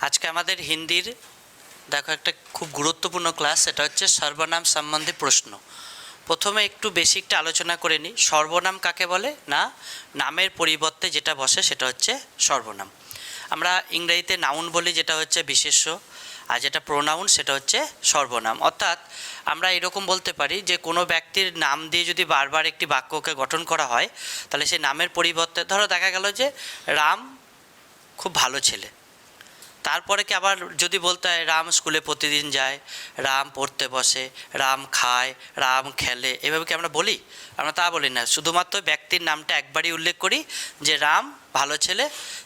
আজকে আমাদের হিন্দির, দেখো একটা খুব গুরুত্বপূর্ণ ক্লাস সেটা হচ্ছে সর্বনাম সম্বন্ধে প্রশ্ন। প্রথমে একটু বেসিকটা আলোচনা করে নিই। সর্বনাম কাকে বলে? না, নামের পরিবর্তে যেটা বসে সেটা হচ্ছে সর্বনাম। আমরা ইংরেজিতে নাউন বলি, যেটা হচ্ছে বিশেষ্য, আর যেটা প্রোনাউন সেটা হচ্ছে সর্বনাম। অর্থাৎ আমরা এরকম বলতে পারি যে, কোনো ব্যক্তির নাম দিয়ে যদি বারবার একটি বাক্যকে গঠন করা হয়, তাহলে সেই নামের পরিবর্তে, ধরো দেখা গেল যে রাম খুব ভালো ছেলে। তারপরে কি আবার যদি বলতে হয়, রাম স্কুলে প্রতিদিন যায়, রাম পড়তে বসে, রাম খায়, রাম খেলে, এভাবে কি আমরা বলি? আমরা তা বলি না। শুধুমাত্র ব্যক্তির নামটা একবারই উল্লেখ করি যে রাম ভালো ছেলে,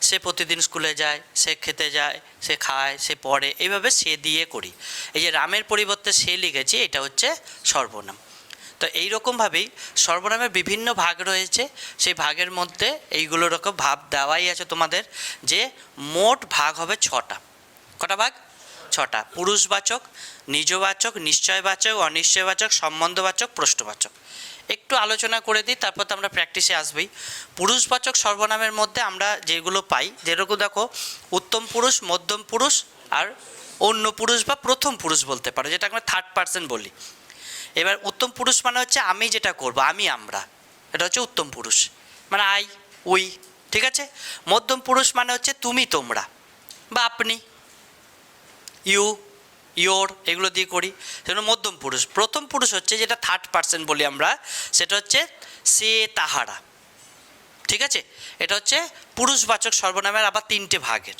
সে প্রতিদিন স্কুলে যায়, সে খেতে যায়, সে খায়, সে পড়ে এইভাবে সে দিয়ে করি। এই যে রামের পরিবর্তে সে লিখেছি, এটা হচ্ছে সর্বনাম। তো এই রকমভাবেই সর্বনামের বিভিন্ন ভাগ রয়েছে। সেই ভাগের মধ্যে এইগুলো রকম ভাব দেওয়াই আছে তোমাদের যে মোট ভাগ হবে ছটা। কটা ভাগ? ছটা। পুরুষবাচক, নিজবাচক, নিশ্চয়বাচক, অনিশ্চয়বাচক, সম্বন্ধবাচক, প্রশ্নবাচক। একটু আলোচনা করে দিই, তারপর তো আমরা প্র্যাকটিসে আসবেই। পুরুষবাচক সর্বনামের মধ্যে আমরা যেগুলো পাই, যেরকম দেখো, উত্তম পুরুষ, মধ্যম পুরুষ আর অন্য পুরুষ বা প্রথম পুরুষ বলতে পারো যেটা আমরা থার্ড পার্সন বলি। এবার উত্তম পুরুষ মানে হচ্ছে আমি যেটা করব, আমি আমরা। এটা হচ্ছে উত্তম পুরুষ। মানে আই, উই, ঠিক আছে? মধ্যম পুরুষ মানে হচ্ছে তুমি তোমরা বা আপনি। ইউ, ইয়োর, এগুলো দিয়ে করি। সেগুলো মধ্যম পুরুষ। প্রথম পুরুষ হচ্ছে যেটা থার্ড পার্সন বলি আমরা, সেটা হচ্ছে সে তাহারা। ঠিক আছে? এটা হচ্ছে পুরুষবাচক সর্বনামের আবার তিনটে ভাগের।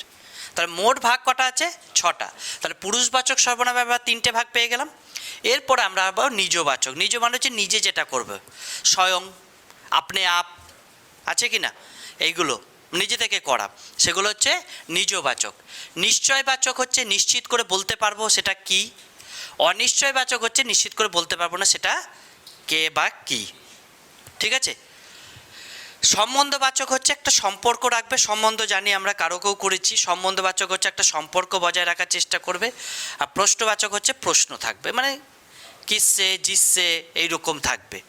তাহলে মোট ভাগ কটা আছে? ছটা। তাহলে পুরুষবাচক সর্বনামে আবার তিনটে ভাগ পেয়ে গেলাম। এরপরে আমরা আবার নিজবাচক। নিজ মানে হচ্ছে নিজে যেটা করবে। স্বয়ং, আপনি আপ, আছে কি না এইগুলো নিজে থেকে করা। সেগুলো হচ্ছে নিজবাচক। নিশ্চয়বাচক হচ্ছে নিশ্চিত করে বলতে পারব সেটা কি? অনিশ্চয়বাচক হচ্ছে নিশ্চিত করে বলতে পারব না সেটা কে বা কি। ঠিক আছে? সম্বন্ধবাচক হচ্ছে একটা সম্পর্ক রাখবে। সম্বন্ধ জানি আমরা কারোকেও করেছি। সম্বন্ধবাচক হচ্ছে একটা সম্পর্ক বজায় রাখার চেষ্টা করবে। আর প্রশ্নবাচক হচ্ছে প্রশ্ন থাকবে। মানে কিসে, জিসে, এইরকম থাকবে।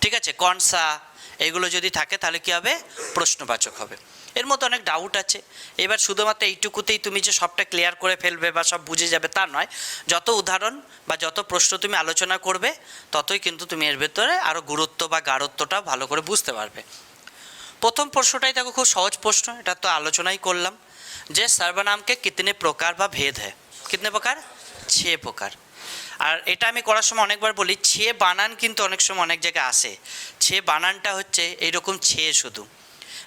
ঠিক আছে? কনসা, এগুলো যদি থাকে তাহলে কি হবে? প্রশ্নবাচক হবে। এর মধ্যে অনেক ডাউট আছে। এবার শুধুমাত্র এইটুকুতেই তুমি যে সবটা ক্লিয়ার করে ফেলবে বা সব বুঝে যাবে তা নয়। যত উদাহরণ বা যত প্রশ্ন তুমি আলোচনা করবে, ততই কিন্তু তুমি এর ভেতরে আরও গুরুত্ব বা গাঢ়ত্বটা ভালো করে বুঝতে পারবে। প্রথম প্রশ্নটাই দেখো খুব সহজ প্রশ্ন, এটা তো আলোচনাই করলাম। যে সর্বনামকে কিতনে প্রকার বা ভেদ হ্যাঁ? কিতনে প্রকার? ছে প্রকার। আর এটা আমি করার সময় অনেকবার বলি ছে বানান কিন্তু অনেক সময় অনেক জায়গায় আসে ছে বানানটা হচ্ছে এইরকম ছে শুধু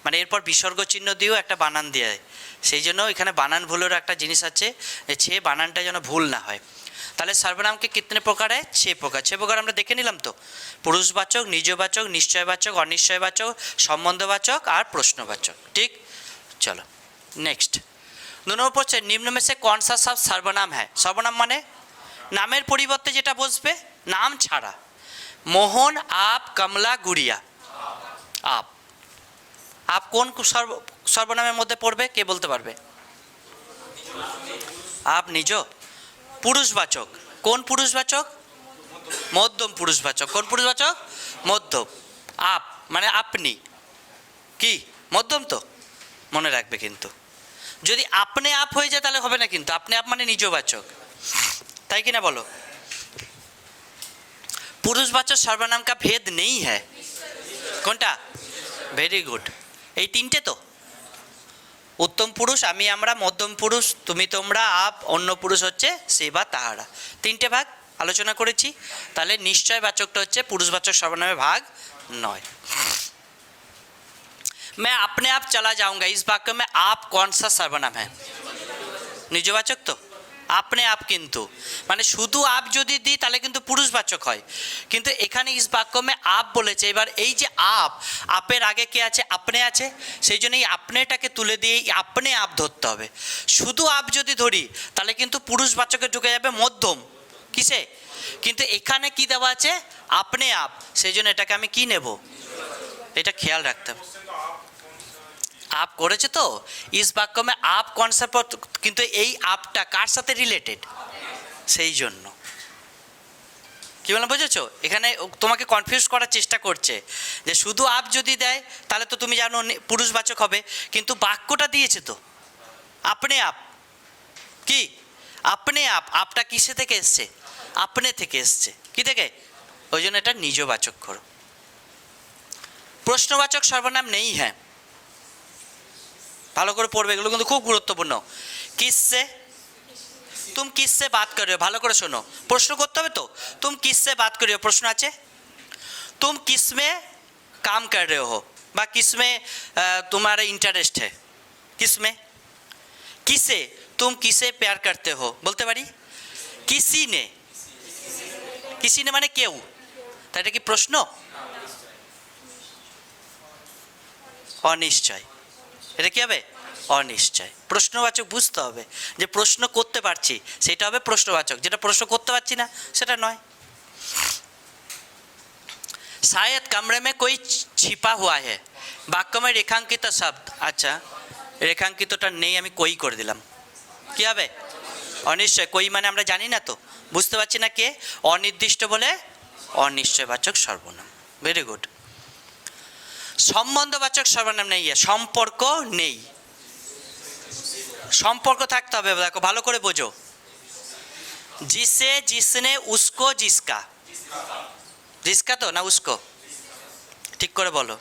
মানে এরপর বিসর্গ চিহ্ন দিয়েও একটা বানান দেয় সেই জন্য এখানে বানান ভুলেরও একটা জিনিস আছে যে ছে বানানটা যেন ভুল না হয় তাহলে সর্বনামকে কিতনে প্রকার হয় ছে প্রকার ছে প্রকার আমরা দেখে নিলাম তো পুরুষবাচক নিজবাচক নিশ্চয়বাচক অনিশ্চয়বাচক সম্বন্ধবাচক আর প্রশ্নবাচক ঠিক চলো নেক্সট দু নম্বর পড়ছে নিম্ন में से कौन सा शब्द সর্বনাম হ্যাঁ সর্বনাম মানে নামের পরিবর্তে যেটা বসবে? নাম ছাড়া। মোহন, আপ, কমলা, গুড়িয়া। আপ। আপ কোন সর্ব, সর্বনামের মধ্যে পড়বে? কে বলতে পারবে? আপ নিজ। পুরুষবাচক। কোন পুরুষবাচক? মধ্যম পুরুষবাচক। কোন পুরুষবাচক? মধ্যম। আপ মানে আপনি। কি? মধ্যম তো? মনে রাখবে কিন্তু। যদি আপনি আপ হয়ে যায় তাহলে হবে না কিন্তু। আপনি আপ মানে নিজবাচক তাই কি না বলো পুরুষবাচক সর্বনাম কা ভেদ নেই হ্যাঁ কোনটা ভেরি গুড এই তিনটে তো উত্তম পুরুষ আমি আমরা মধ্যম পুরুষ তুমি তোমরা আপ অন্য পুরুষ হচ্ছে সে বা তাহারা তিনটে ভাগ আলোচনা করেছি তাহলে নিশ্চয় বাচকটা হচ্ছে পুরুষবাচক সর্বনামে ভাগ নয় मैं अपने आप चला जाऊंगा इस वाक्य में आप कौन सा सर्वनाम है নিজবাচক তো আপনি আপ কিন্তু। মানে শুধু আপ যদি দিই, তাহলে কিন্তু পুরুষবাচক হয়। কিন্তু এখানে ইস বাক্যমে আপ বলেছে। এবার এই যে আপ, আপের আগে কে আছে? আপনি আছে। সেই জন্য এই আপনেটাকে তুলে দিয়ে আপনি আপ ধরতে হবে। শুধু আপ যদি ধরি, তাহলে কিন্তু পুরুষবাচকে ঢুকে যাবে মধ্যম। কিসে? কিন্তু এখানে কি দেওয়া আছে? আপনি আপ। সেই জন্য এটাকে আমি কি নেব? এটা খেয়াল রাখতে হবে। আপ করেছে তো? ইস বাক্য মে আপ কনসেপ্ট কিন্তু এই আপটা কার সাথে রিলেটেড সেই জন্য। কি বললাম, বুঝেছ? এখানে তোমাকে কনফিউজ করার চেষ্টা করছে যে শুধু আপ যদি দেয়, তাহলে তো তুমি জানো পুরুষবাচক হবে। কিন্তু বাক্যটা দিয়েছে তো। আপনি আপ। কি? আপনি আপ। আপটা কিসে থেকে এসছে? আপনি থেকে এসছে। কি থেকে? ওই জন্য এটা নিজবাচক করো। প্রশ্নবাচক সর্বনাম নেই হ্যাঁ। ভালো করে পড়বে, এগুলো কিন্তু খুব গুরুত্বপূর্ণ। কিসে? তুম কিসে বাত করিও? ভালো করে শোনো। প্রশ্ন করতে হবে তো? তুম কিসে বাত করিও? প্রশ্ন আছে? তুম কিসমে কাম কর রে হো? বা কিসমে তোমার ইন্টারেস্ট হ্যাঁ কিসমে? কিসে? তুম কিসে প্যার করতে হো? বলতে পারি? কিসি নে? কিসি নে মানে কেউ? তা এটা কি প্রশ্ন? অনিশ্চয়। এটা কি হবে অনিশ্চয় প্রশ্নবাচক বুঝতে হবে যে প্রশ্ন করতে পারছি সেটা হবে প্রশ্নবাচক যেটা প্রশ্ন করতে পারছি না সেটা নয় शायद कमरे में कोई छिपा हुआ है বাক্য में রেখাঙ্কিত শব্দ আচ্ছা রেখাঙ্কিতটা নেই আমি কই করে দিলাম কি হবে অনিশ্চয় কই মানে আমরা জানি না তো বুঝতে পারছি না কে অনির্দিষ্ট বলে অনিশ্চয়বাচক সর্বনাম ভেরি গুড সম্বন্ধবাচক সর্বনাম নেই সম্পর্ক নেই। সম্পর্ক থাকতে হবে, দেখো, ভালো করে বোঝো। জিসে, জিসনে, উসকো, জিসকা। জিসকা তো না উসকো? ঠিক করে বলো।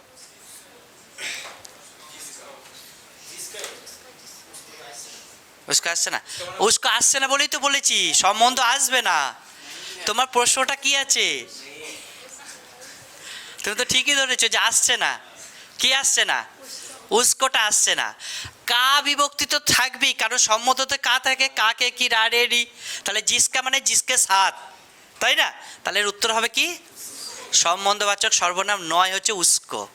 উস্কো আসছে না? উস্কো আসছে না বলেই তো বলেছি, সম্বন্ধ আসবে না। তোমার প্রশ্নটা কি আছে? তুমি তো ঠিকই ধরেছো যে আসছে না। কি আসছে না? উস্কোটা আসছে না। কা বিভক্তি তো থাকবেই, কারণ সম্মততে কা থাকে, কাকে কি রা রে তাহলে জিসকা মানে জিসকে সাত, তাই না? তাহলে এর উত্তর হবে কি? সম্বন্ধবাচক সর্বনাম নয় হচ্ছে উস্কো।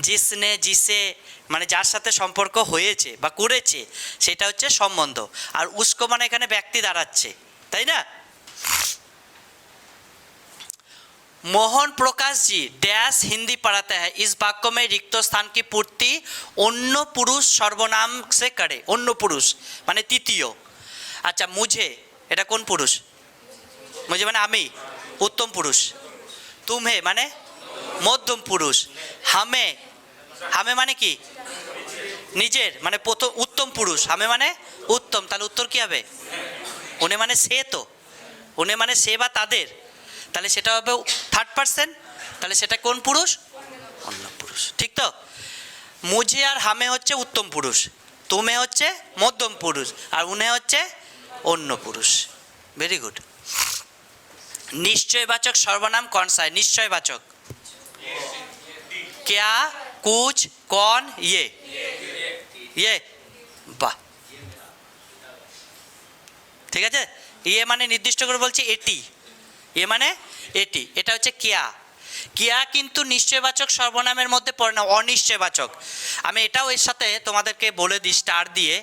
জিসনে, জিসে মানে যার সাথে সম্পর্ক হয়েছে বা করেছে, সেটা হচ্ছে সম্বন্ধ। আর উস্কো মানে এখানে ব্যক্তি দাঁড়াচ্ছে, তাই না? मोहन प्रकाश जी डैश हिंदी पढ़ाते हैं इस वाक्य में रिक्त स्थान की पूर्ति অন্য পুরুষ সর্বনাম সে করে অন্য পুরুষ মানে তৃতীয় আচ্ছা মুঝে এটা কোন পুরুষ মুঝে মানে আমি উত্তম পুরুষ তুমহে মানে মধ্যম পুরুষ হামে হামে মানে কি নিজের মানে প্রথম উত্তম পুরুষ হামে মানে উত্তম তাহলে উত্তর কি হবে উনি মানে সে তো উনি মানে সে বা তাদের তাহলে সেটা হবে থার্ড পার্সন তাহলে সেটা কোন পুরুষ অন্য পুরুষ ঠিক তো মুঝে আর হামে হচ্ছে উত্তম পুরুষ তুমে হচ্ছে মধ্যম পুরুষ আর উনে হচ্ছে অন্য পুরুষ ভেরি গুড নিশ্চয়বাচক সর্বনাম কনসায় নিশ্চয়বাচক क्या कुछ कौन ये ये বাহ ঠিক আছে ইয়ে মানে নির্দিষ্ট করে বলছি এটি এ মানে এটি, এটা হচ্ছে কেয়া। কেয়া কিন্তু নিশ্চয়বাচক সর্বনামের মধ্যে পড়ে না, অনিশ্চয়বাচক। আমি এটাও এর সাথে তোমাদেরকে বলে দিই, স্টার দিয়ে।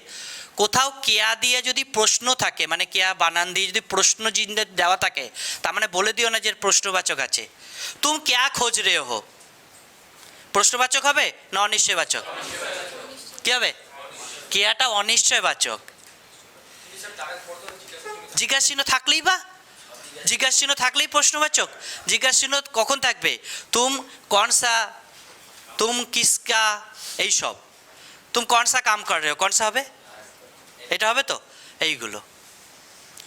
কোথাও কেয়া দিয়ে যদি প্রশ্ন থাকে মানে কেয়া বানান দিয়ে যদি প্রশ্ন চিহ্ন দেওয়া থাকে, তার মানে বলে দিও না যে প্রশ্নবাচক আছে। তুম কেয়া খোঁজ রে হো? প্রশ্নবাচক হবে না অনিশ্চয়বাচক? কি হবে? কেয়াটা অনিশ্চয়বাচক। জিজ্ঞাসা চিহ্ন থাকলেই বা। জিজ্ঞাসা চিহ্ন থাকলেই প্রশ্নবাচক। জিজ্ঞাসা চিহ্ন কখন থাকবে? তুম কনসা তুম কিসকা এইসব তুম কনসা কাম কর রে কনসা হবে? এটা হবে তো? এইগুলো।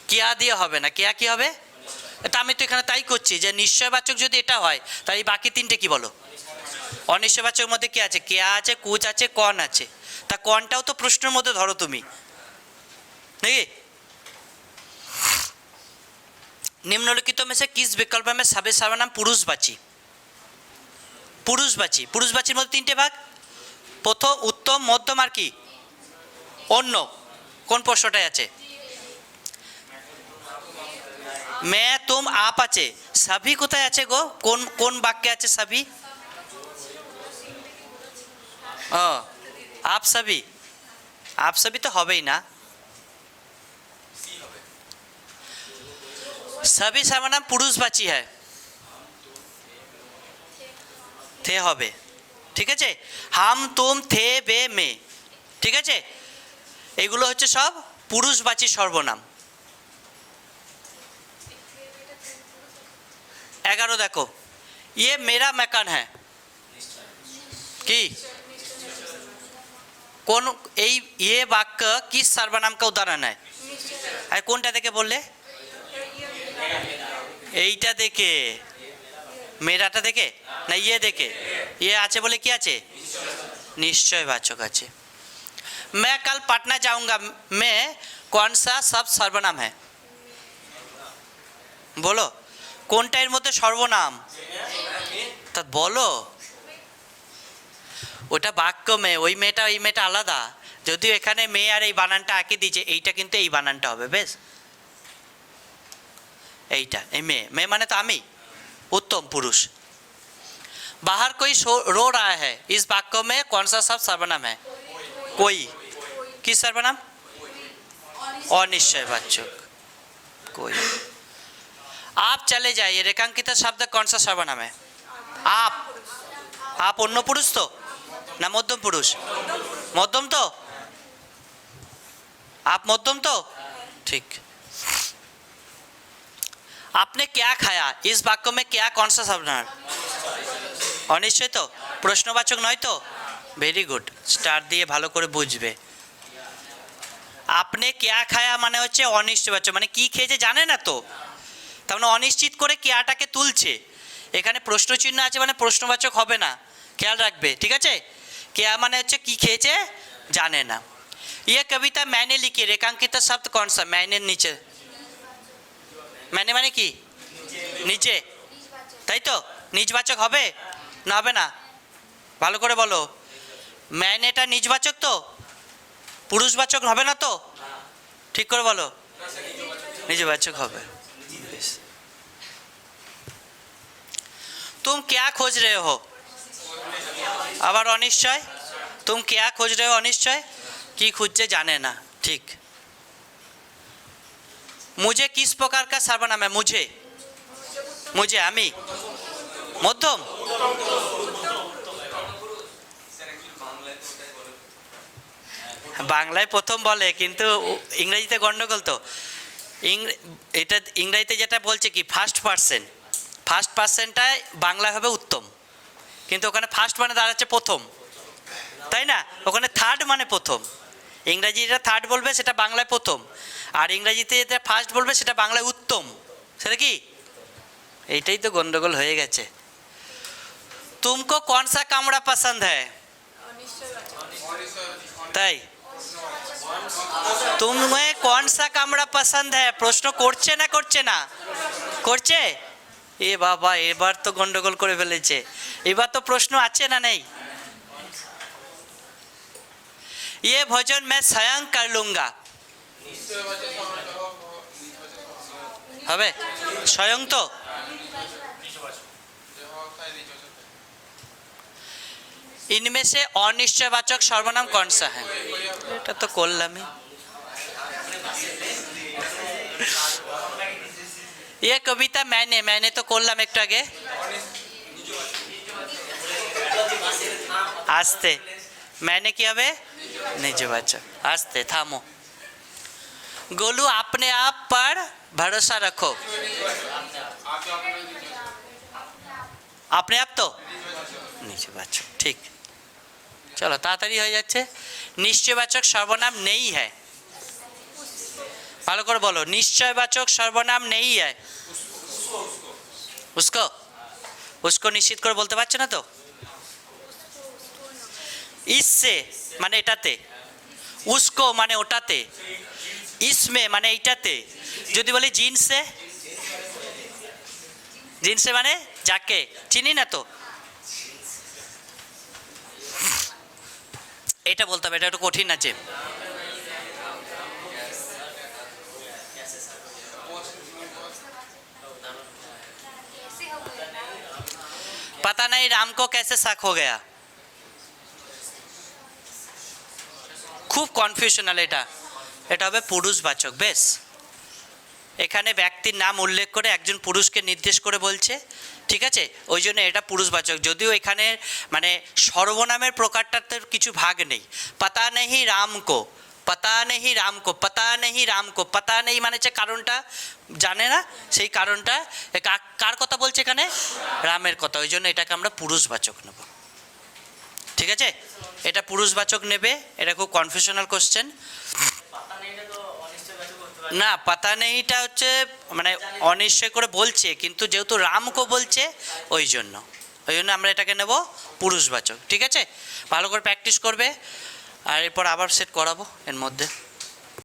কেয়া দিয়ে হবে না? কেয়া কি হবে? এটা আমি তো এখানে তাই করছি যে নিশ্চয়বাচক যদি এটা হয় এই বাকি তিনটে কি বলো? অনিশ্চয়বাচকের মধ্যে কি আছে? কেয়া আছে, কুচ আছে, কন আছে। তা কনটাও তো প্রশ্নের মধ্যে ধরো তুমি। নাকি? निम्नलिखितों में से किस विकल्प में सभी सर्वनाम পুরুষবাচী পুরুষবাচী পুরুষবাচীর মধ্যে তিনটে ভাগ প্রথম উত্তম মধ্যম আর কি অন্য কোন প্রশ্নটায় আছে মে তুম আপ আছে সবই কোথায় আছে গো কোন কোন বাক্যে আছে সবই ও আপ সবই আপ সবই তো হবেই না সবই সর্বনাম পুরুষবাচী হয় থে হবে ঠিক আছে হাম তুম থে বে মে ঠিক আছে এগুলো হচ্ছে সব পুরুষবাচী সর্বনাম এগারো দেখো ইয়ে মেরা মেকান হ্যাঁ কি কোন এই ইয়ে বাক্য কি সর্বনাম কা উদাহরণ হয় আর কোনটা থেকে বললে এইটা দেখে মেয়েরাটা দেখে না ইয়ে দেখে ইয়ে আছে বলে কি আছে নিশ্চয় বাচক আছে मैं कल पटना जाऊंगा मैं कौन सा सब सर्वनाम है বলো কোনটা এর মধ্যে সর্বনাম তা বলো ওটা বাক্য মেয়ে ওই মেয়েটা ওই মেয়েটা আলাদা যদিও এখানে মেয়ে আর এই বানানটা আঁকে দিয়েছে এইটা কিন্তু এই বানানটা হবে বেশ এইটা এই মেয়ে মেয়ে মানে তো আমি उत्तम पुरुष बाहर कोई सो- रो रहा है इस वाक्य में कौन सा सब सर्वनाम है कोई किस सर्वनाम अनिश्चय वाचक कोई आप चले जाइए रेखांकित शब्द कौन सा सर्वनाम है आप आप অন্য পুরুষ তো না মধ্যম পুরুষ মধ্যম তো आप मध्यम तो ठीक आपने क्या खाया इस वाक्य में क्या कौन सा शब्द है অনিশ্চয় তো প্রশ্নবাচক নয় তো ভেরি গুড স্টার দিয়ে ভালো করে বুঝবে আপনি কেয়া খায়া মানে হচ্ছে অনিশ্চয়বাচক মানে কি খেয়েছে জানে না তো তার মানে অনিশ্চিত করে কেয়াটাকে তুলছে এখানে প্রশ্ন চিহ্ন আছে মানে প্রশ্নবাচক হবে না খেয়াল রাখবে ঠিক আছে কেয়া মানে হচ্ছে কি খেয়েছে জানে না ये कविता मैंने लिखी रेखांकित शब्द कौन सा मैंने মানে মানে কি? নিচে। তাই তো? নিজবাচক হবে? না হবে না। ভালো করে বলো। ম্যান এটা নিজবাচক তো? পুরুষবাচক হবে না তো? ঠিক করে বলো। নিজবাচক হবে। তুম কেয়া খোঁজ রে হো? আবার অনিশ্চয়? তুম কেয়া খোঁজ রে অনিশ্চয়? কি খুঁজছে জানে না। ঠিক। मुझे किस प्रकार का सर्वनाम है मुझे मुझे আমি মধ্যম বাংলায় প্রথম বলে কিন্তু ইংরেজিতে গন্ডগোল তো ইংরে- এটা ইংরেজিতে যেটা বলছে কি ফার্স্ট পার্সেন ফার্স্ট পার্সেনটায় বাংলা হবে উত্তম কিন্তু ওখানে ফার্স্ট মানে দাঁড়াচ্ছে প্রথম তাই না ওখানে থার্ড মানে প্রথম ইংরাজি যেটা থার্ড বলবে সেটা বাংলায় প্রথম, আর ইংরাজিতে যেটা ফার্স্ট বলবে সেটা বাংলায় উত্তম। সেটা কি? এইটাই তো গন্ডগোল হয়ে গেছে। তুমকো কোন সা কামড়া পছন্দ হ্যায়? তাই? তুমি কোন সা কামড়া পছন্দ হ্যায়? প্রশ্ন করছে না করছে না? করছে? এ বাবা, এবার তো গন্ডগোল করে ফেলেছে। এবার তো প্রশ্ন আছে না নেই? ये भोजन मैं स्वयं कर लूंगा হবে স্বয়ং তো इनमें से अनिश्चयवाचक सर्वनाम कौन सा है এটা তো করলামই ये कविता मैंने मैंने तो করলাম একটু আগে আস্তে मैंने কি হবে নিজবাচক আস্তে থামো गोलू अपने आप पर भरोसा रखो अपने आप तो নিচবাচক ঠিক চলো তাড়াতাড়ি হয়ে যাচ্ছে নিশ্চয়বাচক সর্বনাম নেই হ্যায় ভালো করে বলো নিশ্চয়বাচক সর্বনাম নেই হ্যায় উসকো উসকো নিশ্চিত করে বলতে পারছো না তো ইসে মানে এটাতে উসকো মানে ওটাতে ইসমে মানে এইটাতে যদি বলি জিন্সে জিন্সে মানে যাকে চিনি না তো এটা বলতে হবে এটা একটু কঠিন আছে पता नहीं राम को कैसे शक हो गया খুব কনফিউশনাল এটা। এটা হবে পুরুষবাচক, বেশ। এখানে ব্যক্তির নাম উল্লেখ করে একজন পুরুষকে নির্দেশ করে বলছে, ঠিক আছে? ওই জন্য এটা পুরুষবাচক। যদিও এখানে মানে সর্বনামের প্রকারটাতে কিছু ভাগ নেই। পাতা নেহি রামকো পাতা নেহি রামকো পাতা নেহি রামকো পাতা নেই মানে যে কারণটা, জানে না? সেই কারণটা কার কথা বলছে এখানে? রামের কথা। ওই জন্য এটাকে আমরা পুরুষবাচক নেব। ঠিক আছে? এটা পুরুষবাচক নেবে, এটা খুব কনফিউশনাল কোশ্চেন না, পাতা নেইটা হচ্ছে মানে অনিশ্চয় করে বলছে, কিন্তু যেহেতু রামকো বলছে, ওই জন্য। ওই জন্য আমরা এটাকে নেব পুরুষবাচক, ঠিক আছে? ভালো করে প্র্যাকটিস করবে, আর এরপর আবার সেট করাবো এর মধ্যে।